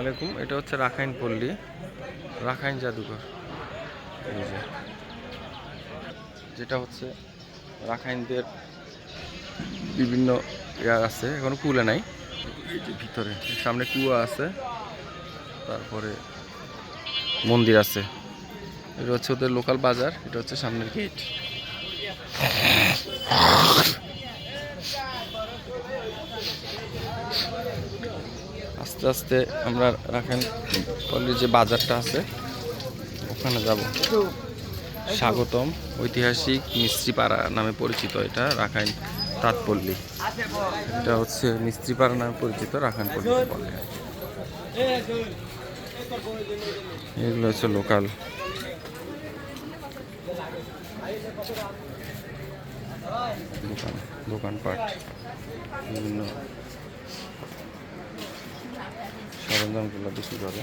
আলাইকুম, এটা হচ্ছে রাখাইন পল্লী, রাখাইন জাদুঘর। যেটা হচ্ছে রাখাইনদের বিভিন্ন ইয়া আছে, এখনও কুলে নাই। এই যে ভিতরে সামনে কুয়া আছে, তারপরে মন্দির আছে। এটা হচ্ছে ওদের লোকাল বাজার, এটা হচ্ছে সামনের গেট আস্তে আস্তে আমরা রাখেন যে বাজারটা আছে, ওখানে যাব। স্বাগতম, ঐতিহাসিক মিস্ত্রিপাড়া নামে পরিচিত এটা রাখাইন তাঁতপল্লী। এটা হচ্ছে মিস্ত্রিপাড়া নামে পরিচিত রাখাইন পল্লী এগুলো হচ্ছে লোকাল। দোকান, দোকানপাট, বিভিন্ন সরঞ্জামগুলো বিক্রি করে